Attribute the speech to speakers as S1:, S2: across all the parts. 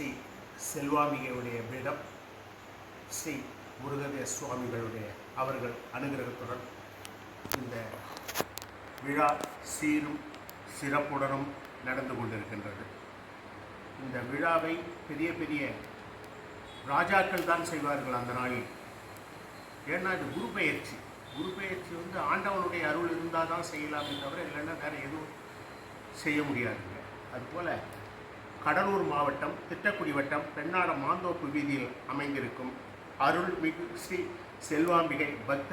S1: ஸ்ரீ செல்வாமிகையுடைய பீடம் ஸ்ரீ முருகதேவ சுவாமிகளுடைய அவர்கள் அனுகிரகத்துடன் இந்த விழா சீரும் சிறப்புடனும் நடந்து கொண்டிருக்கின்றது. இந்த விழாவை பெரிய பெரிய ராஜாக்கள் தான் செய்வார்கள் அந்த நாளில். ஏன்னா இது குரு பெயர்ச்சி. குரு பெயர்ச்சி வந்து ஆண்டவனுடைய அருள் இருந்தால் தான் செய்யலாமே தவிர இல்லைன்னா வேறு எதுவும் செய்ய முடியாதுங்க. அதுபோல் கடலூர் மாவட்டம் திட்டக்குடி வட்டம் பெண்ணாட மாந்தோப்பு வீதியில் அமைந்திருக்கும் அருள்மிகு ஸ்ரீ செல்வாம்பிகை பக்த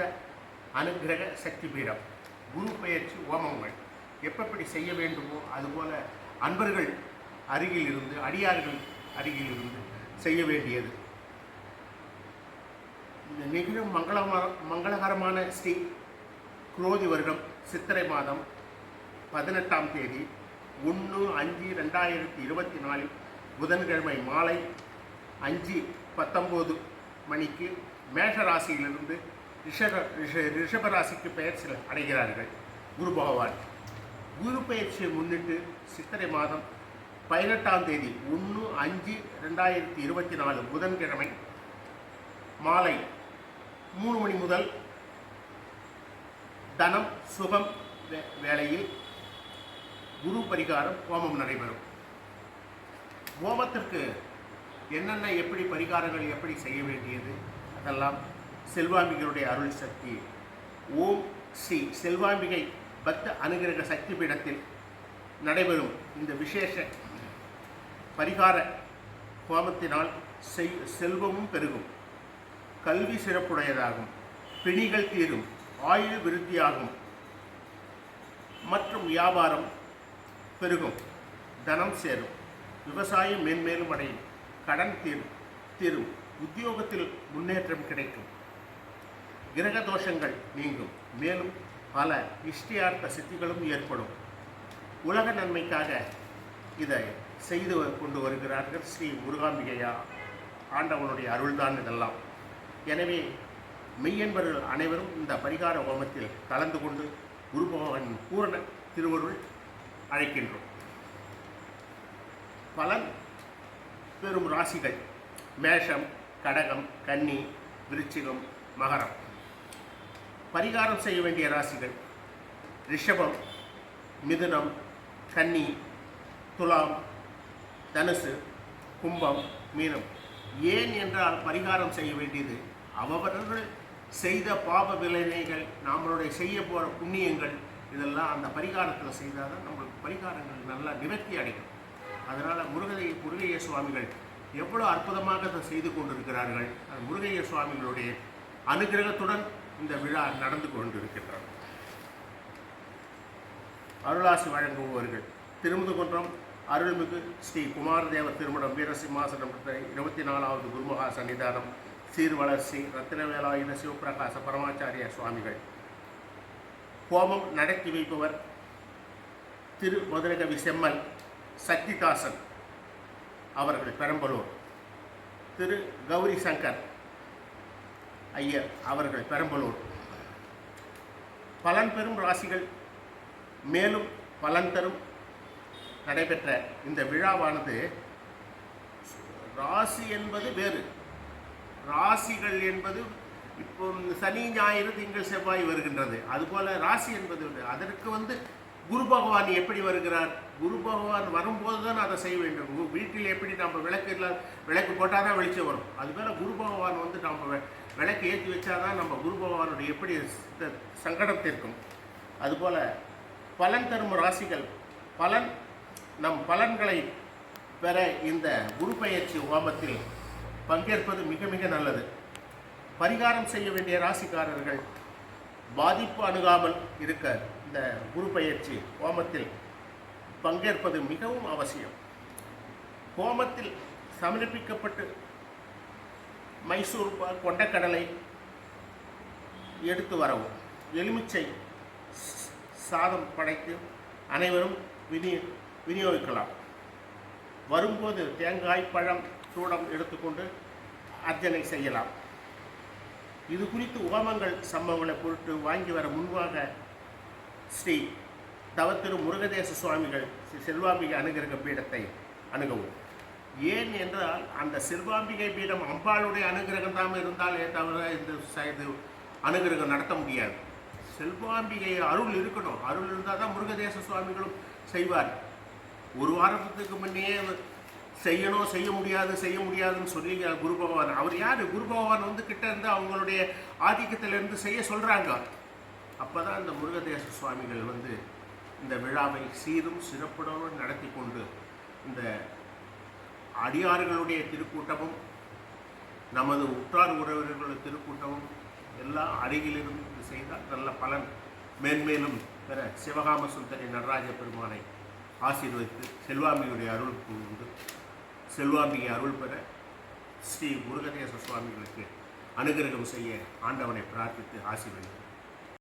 S1: அனுகிரக சக்தி பீடம். குரு பயிற்சி ஓமங்கள் எப்படி செய்ய வேண்டுமோ அதுபோல அன்பர்கள் அருகில் இருந்து அடியார்கள் அருகில் இருந்து செய்ய வேண்டியது. இந்த நிகழும் மங்களமா மங்களகரமான ஸ்ரீ குரோதி வருடம் சித்திரை மாதம் பதினெட்டாம் தேதி ஒன்று அஞ்சு ரெண்டாயிரத்தி இருபத்தி நாலில் புதன்கிழமை மாலை அஞ்சு பத்தொம்போது மணிக்கு மேஷ ராசியிலிருந்து ரிஷப ரிஷ ரிஷபராசிக்கு பெயர் சில அடைகிறார்கள். குரு பகவான். குரு பயிற்சியை முன்னிட்டு சித்திரை மாதம் பதினெட்டாம் தேதி ஒன்று அஞ்சு ரெண்டாயிரத்தி இருபத்தி நாலு புதன்கிழமை மாலை மூணு மணி முதல் தனம் சுகம் வே- குரு பரிகாரம் ஹோமம் நடைபெறும். ஹோமத்திற்கு என்னென்ன எப்படி பரிகாரங்கள் எப்படி செய்ய வேண்டியது அதெல்லாம் செல்வாம்பிகளுடைய அருள் சக்தி. ஓம் ஸ்ரீ செல்வாம்பிகை பக்த அனுகிரக சக்தி பீடத்தில் நடைபெறும் இந்த விசேஷ பரிகார ஹோமத்தினால் செய் செல்வமும் பெருகும். கல்வி சிறப்புடையதாகும். பிணிகள் தீரும். ஆயுள் விருத்தியாகும். மற்றும் வியாபாரம் பெருகும் தனம் சேரும் விவசாயம் மேன்மேலும் அடையும் கடன் தீரும் தீரும் உத்தியோகத்தில் முன்னேற்றம் கிடைக்கும். கிரக தோஷங்கள் நீங்கும் மேலும் பல இஷ்டியார்த்த சித்திகளும் ஏற்படும். உலக நன்மைக்காக இதை செய்து கொண்டு வருகிறார்கள் ஸ்ரீ முருகாம்பிகையா. ஆண்டவனுடைய அருள்தான் இதெல்லாம். எனவே மெய்யன்பர்கள் அனைவரும் இந்த பரிகார ஹோமத்தில் கலந்து கொண்டு குரு பகவான் பூரண திருவருள் அழைக்கின்றோம். பலன் பெறும் ராசிகள். மேஷம் கடகம் கன்னி விருச்சிகம் மகரம். பரிகாரம் செய்ய வேண்டிய ராசிகள். ரிஷபம் மிதுனம் கன்னி துலாம் தனுசு கும்பம் மீனம். ஏன் என்றால் பரிகாரம் செய்ய வேண்டியது அவரவர்கள் செய்த பாப விளைவுகள் நம்மளுடைய செய்ய போகிற புண்ணியங்கள் இதெல்லாம் அந்த பரிகாரத்தில் செய்தால் தான் நம்மளுக்கு பரிகாரங்கள் நல்லா நிவர்த்தி அடையும். அதனால் முருகதை முருகைய சுவாமிகள் எவ்வளோ அற்புதமாக அதை செய்து கொண்டிருக்கிறார்கள். அது முருகைய சுவாமிகளுடைய அனுகிரகத்துடன் இந்த விழா நடந்து கொண்டிருக்கின்றது. அருளாசி வழங்குபவர்கள் திருமுதுகுன்றம் அருள்மிகு ஸ்ரீ குமாரதேவ திருமணம் வீரசிம்மாசனம் இருபத்தி நாலாவது குருமகா சன்னிதானம் சீர்வளர்ச்சி ரத்தினவேலாயுத சிவபிரகாச பரமாச்சாரிய சுவாமிகள். ஹோமம் நடத்தி வைப்பவர் திரு மதுரகவி செம்மல் சக்திதாசன் அவர்கள் பெரம்பலூர். திரு கௌரி சங்கர் ஐயர் அவர்கள் பெரம்பலூர். பலன் பெறும் ராசிகள் மேலும் பலன் தரும் நடைபெற்ற இந்த விழாவானது ராசி என்பது வேறு. ராசிகள் என்பது இப்போ சனி ஞாயிறு திங்கள் செவ்வாய் வருகின்றது. அதுபோல ராசி என்பது அதற்கு வந்து குரு பகவான் எப்படி வருகிறார்? குரு பகவான் வரும்போது தான் அதை செய்ய வேண்டும். வீட்டில் எப்படி நம்ம விளக்கு இல்லை விளக்கு போட்டால் தான் வெளிச்சம் வரும். அதுமாதிரி குரு பகவான் வந்து நம்ம விளக்கு ஏற்றி வச்சாதான் நம்ம குரு பகவானுடைய எப்படி சங்கடம் தீர்க்கும் அதுபோல் பலன் தரும் ராசிகள் பலன் நம் பலன்களை பெற இந்த குரு பயிற்சி ஹோமத்தில் பங்கேற்பது மிக மிக நல்லது. பரிகாரம் செய்ய வேண்டிய ராசிக்காரர்கள் பாதிப்பு அணுகாமல் இருக்க இந்த குரு பயிற்சி ஹோமத்தில் பங்கேற்பது மிகவும் அவசியம். ஹோமத்தில் சமர்ப்பிக்கப்பட்டு மைசூர் கொண்டக்கடலை எடுத்து வரவும் எலுமிச்சை சாதம் படைத்து அனைவரும் வினி விநியோகிக்கலாம். வரும்போது தேங்காய் பழம் சூடம் எடுத்துக்கொண்டு அர்ச்சனை செய்யலாம். இது குறித்து ஓமங்கள் சம்பவங்களை பொருட்டு வாங்கி வர முன்பாக ஸ்ரீ தவத்திரு முருகதேச சுவாமிகள் ஸ்ரீ செல்வாம்பிகை அனுகிரக பீடத்தை அணுகவும். ஏன் என்றால் அந்த செல்வாம்பிகை பீடம் அம்பாளுடைய அனுகிரகம் தான் இருந்தாலே தவிர இந்த ச- இது அனுகிரகம் நடத்த முடியாது. செல்வாம்பிகை அருள் இருக்கணும். அருள் இருந்தால் தான் முருகதேச சுவாமிகளும் செய்வார். ஒரு வாரத்துக்கு முன்னே செய்யணும் செய்ய முடியாது செய்ய முடியாதுன்னு சொல்லி குரு பகவான். அவர் யார்? குரு பகவான் வந்து கிட்ட இருந்து அவங்களுடைய ஆதிக்கத்திலிருந்து செய்ய சொல்கிறாங்க அப்போ தான் இந்த முருகதேச சுவாமிகள் வந்து இந்த விழாவை சீரும் சிறப்புடனும் நடத்தி கொண்டு இந்த அடியார்களுடைய திருக்கூட்டமும் நமது உற்றார் உறவினர்களுடைய திருக்கூட்டமும் எல்லாம் அருகிலிருந்து இது செய்தால் நல்ல பலன். மேன்மேலும் பெற சிவகாம சுந்தரி நடராஜ பெருமானை ஆசீர்வதித்து செல்வாமியுடைய அருள் உண்டு செல்வாமியை அருள் பெற ஸ்ரீ முருகதேச சுவாமிகளுக்கு அனுகிரகம் செய்ய ஆண்டவனை பிரார்த்தித்து ஆசீர்வதிக்கிறேன்